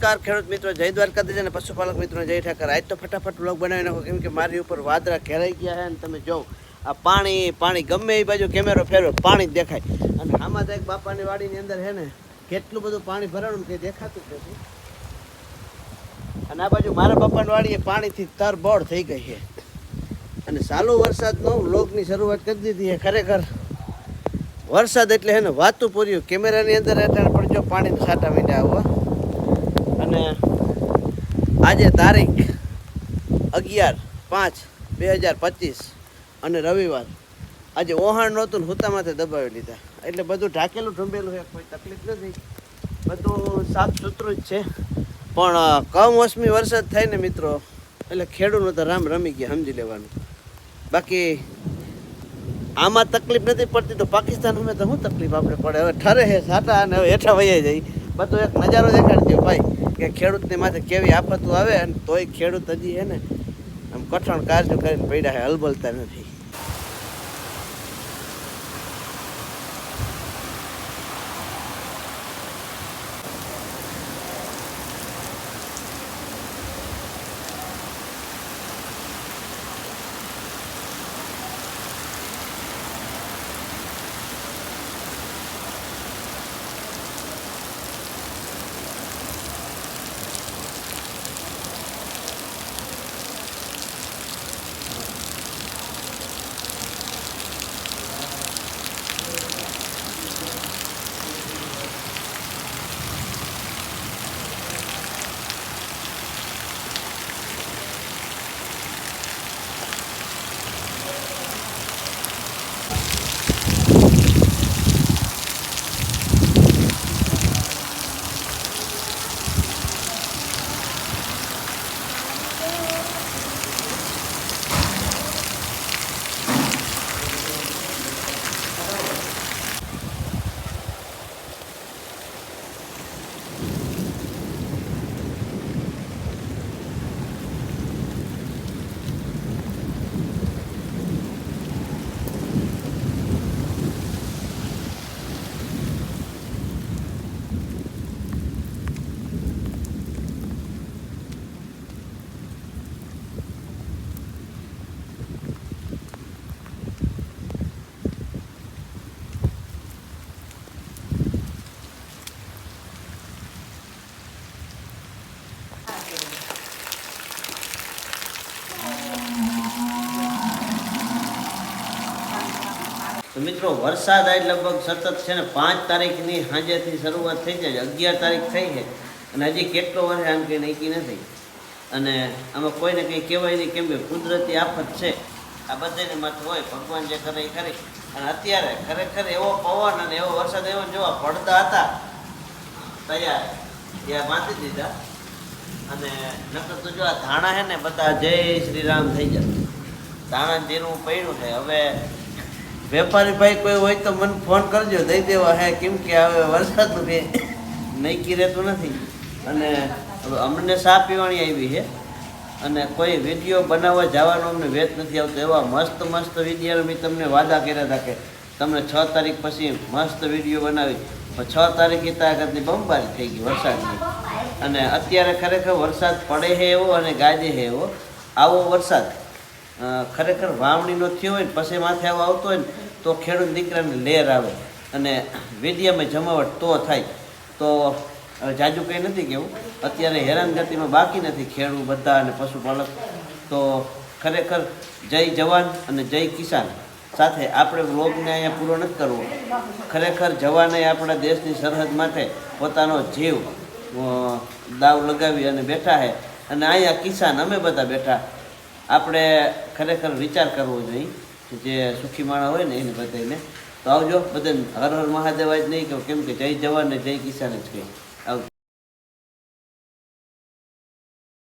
નમસ્કાર, ખેડૂત મિત્રો, જય દ્વારકાધીશ અને પશુપાલક મિત્રો, જય ઠાકર. આજ તો ફટાફટ બ્લોગ બનાવી નાખો, કેમ કે મારી ઉપર વાદળા ઘેરાઈ ગયા છે અને તમે જો, આ પાણી પાણી ગમે એ બાજુ કેમેરો ફેરવો, પાણી જ દેખાય. અને આમાં તો એક બાપાની વાડીની અંદર છે ને, કેટલું બધું પાણી ભરાણું કે દેખાતું જ નથી. અને આ બાજુ મારા બાપાની વાડીએ પાણીથી તરબોળ થઈ ગઈ છે. અને ચાલુ વરસાદનો વ્લોગની શરૂઆત કરી દીધી છે ખરેખર. વરસાદ એટલે છે ને, વાતું પૂર્યું. કેમેરાની અંદર અટાણે પણ જો પાણી છાંટા મીંડા આવવા અને આજે તારીખ અગિયાર પાંચ બે હજાર પચીસ અને રવિવાર. આજે ઓહાણ નહોતું હુતામાંથી દબાવી લીધા. એટલે બધું ઢાકેલું ઢૂંબેલું છે, કોઈ તકલીફ નથી. બધું સાફ સુથરું જ છે. પણ કમોસમી વરસાદ થાય ને મિત્રો, એટલે ખેડૂતનું તો રામ રમી ગયા, સમજી લેવાનું. બાકી, આમાં તકલીફ નથી પડતી તો પાકિસ્તાન અમે તો શું તકલીફ આપણે પડે? હવે ઠરે છે, સાટા અને હવે હેઠા વયા જાય. બધો એક નજારો દેખાડજો ભાઈ, કે ખેડૂતને માથે કેવી આફતો આવે અને તોય ખેડૂત હજી એને આમ કઠણ કાર્ય કરીને પડ્યા હે હલબલતા નથી. તો મિત્રો, વરસાદ આજ લગભગ સતત છે ને પાંચ તારીખની સાંજેથી શરૂઆત થઈ જાય અગિયાર તારીખ થઈ છે. અને હજી કેટલો વર્ષ આમ કંઈ નક્કી નથી. અને આમાં કોઈને કંઈ કહેવાય નહીં કેમ કે કુદરતી આફત છે. આ બધાને માથે હોય, ભગવાન જે કરે એ કરે. અને અત્યારે ખરેખર એવો પવન અને એવો વરસાદ એવો જોવા પડતા હતા. તૈયાર. ત્યાં બાંધી દીધા. અને નકર તો જો આ ધાણા છે ને, બધા જય શ્રી રામ થઈ જતા ધાણા જેનું પડ્યું છે. હવે વેપારી ભાઈ કોઈ હોય તો મને ફોન કરજો. દઈ દેવા હે. કેમ કે હવે વરસાદનું નહીં કી રહેતું નથી. અને અમને સા પીવાની આવી છે. અને કોઈ વીડિયો બનાવવા જવાનો અમને વેત નથી આવતો. એવા મસ્ત મસ્ત વીડિયો મેં તમને વાદા કર્યા હતા કે તમને છ તારીખ પછી મસ્ત વીડિયો બનાવી. છ તારીખે તાકાતની બંબારી થઈ ગઈ વરસાદની. અને અત્યારે ખરેખર વરસાદ પડે છે એવો અને ગાજે છે એવો. આવો વરસાદ. ખરેખર વાવણીનો થયો હોય પછી માથે આવો આવતો હોય ને, તો ખેડૂત દીકરાને લેર આવે. અને વેદિયામાં જમાવટ તો થાય. તો જાજુ કંઈ નથી કેવું અત્યારે હેરાનગતિમાં બાકી નથી ખેડૂત બધા અને પશુપાલક. તો ખરેખર જય જવાન અને જય કિસાન. સાથે આપણે વ્લોગને અહીંયા પૂરો નથી કરવો. ખરેખર જવાને આપણા દેશની સરહદ માટે પોતાનો જીવ દાવ લગાવી અને બેઠા છે અને અહીંયા કિસાન, અમે બધા બેઠા. આપણે ખરેખર વિચાર કરવો જોઈએ જે સુખી માણસ હોય ને એને બધાને તો આવજો બધાને હર હર મહાદેવ જ નહીં કેમ કે જય જવાન ને જય કિસાન જ કહે. આવજો.